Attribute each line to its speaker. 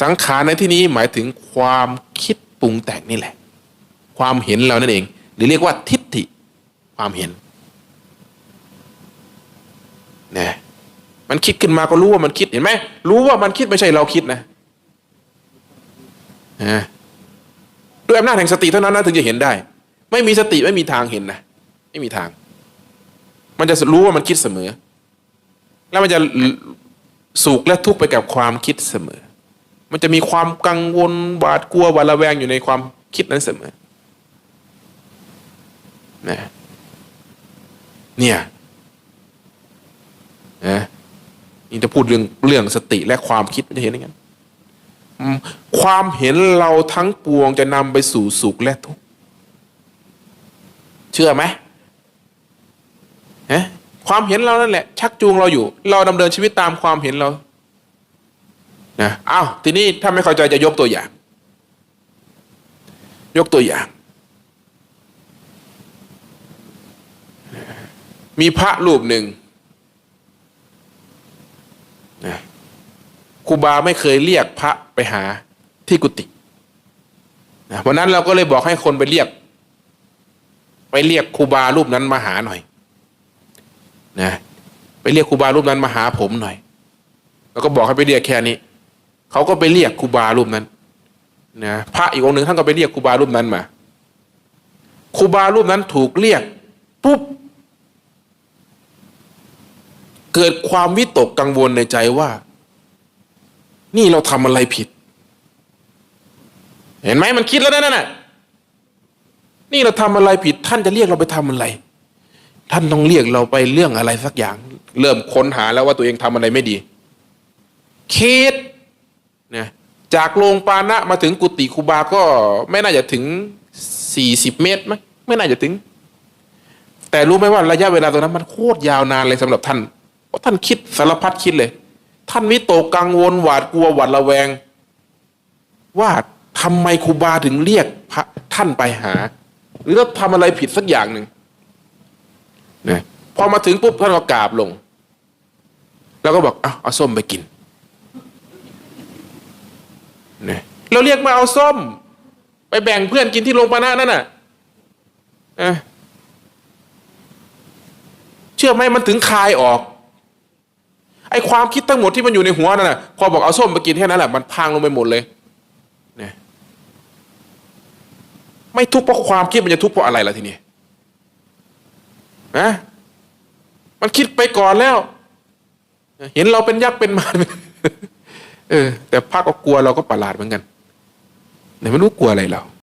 Speaker 1: สังขารในที่นี้หมายถึงความคิดปรุงแต่งนี่แหละ ความเห็นเรานั่นเอง หรือเรียกว่าทิฏฐิความเห็นนะมันคิดขึ้นมาก็รู้ว่ามันคิดเห็นไหมรู้ว่ามันคิดไม่ใช่เราคิดนะนะด้วยอำนาจแห่งสติเท่านั้นนะถึงจะเห็นได้ ไม่มีสติไม่มีทางเห็นนะไม่มีทาง มันจะรู้ว่ามันคิดเสมอ แล้วมันจะสุขและทุกข์ไปกับความคิดเสมอ มันจะมีความกังวลหวาดกลัวหวาดระแวงอยู่ในความคิดนั้นเสมอนะเนี่ยนะนี่จะพูดเรื่องเรื่องสติและความคิดมันจะเห็นอย่างนั้นความเห็นเราทั้งปวงจะนำไปสู่สุขและทุกข์เชื่อไหมฮะความเห็นเรานั่นแหละ ชักจูงเราอยู่ เราดำเนินชีวิตตามความเห็นเรา นะอ้าวทีนี้ถ้าไม่เข้าใจจะยกตัวอย่าง ยกตัวอย่าง มีพระรูปหนึ่งนะครูบาไม่เคยเรียกพระไปหาที่กุฏินะวันนั้นเราก็เลยบอกให้คนไปเรียก ไปเรียกครูบารูปนั้นมาหาหน่อยนะไปเรียกครูบารูปนั้นมาหาผมหน่อย แล้วก็บอกให้ไปเรียกแค่นี้ เขาก็ไปเรียกครูบารูปนั้นนะพระอีกองหนึ่งท่านก็ไปเรียกครูบารูปนั้นมาครูบารูปนั้นถูกเรียกปุ๊บเกิดความวิตกกังวลในใจว่า นี่เราทำอะไรผิด เห็นไหมมันคิดแล้วนั่นน่ะนี่เราทำอะไรผิด ท่านจะเรียกเราไปทำอะไร ท่านต้องเรียกเราไปเรื่องอะไรสักอย่าง เริ่มค้นหาแล้วว่าตัวเองทำอะไรไม่ดีคิด นะจากโรงปานะมาถึงกุฏิครูบาก็ไม่น่าจะถึงสี่สิบเมตรมั้ยไม่น่าจะถึง แต่รู้ไหมว่าระยะเวลาตรงนั้นมันโคตรยาวนานเลยสำหรับท่านเพราะท่านคิดสารพัดคิดเลย ท่านวิตกกังวลหวาดกลัวหวาดระแวง ว่าทำไมครูบาถึงเรียกพระท่านไปหา หรือเราทำอะไรผิดสักอย่างหนึ่งนะพอมาถึงปุ๊บท่านก็กราบลง แล้วก็บอกเอาเอาส้มไปกิน นะเราเรียกมาเอาส้ม ไปแบ่งเพื่อนกินที่โรงปานะนั่นน่ะเชื่อไหมมันถึงคายออก ไอความคิดทั้งหมดที่มันอยู่ในหัวนั่นน่ะพอบอกเอาส้มไปกินแค่นั้นแหละมันพังลงไปหมดเลยนี่ยไม่ทุกข์เพราะความคิดมันจะทุกข์เพราะอะไรล่ะทีนี้นะมันคิดไปก่อนแล้ว เห็นเราเป็นยักษ์เป็นมารเออ แต่พระก็กลัวเราก็ประหลาดเหมือนกัน ไม่รู้กลัวอะไรเรา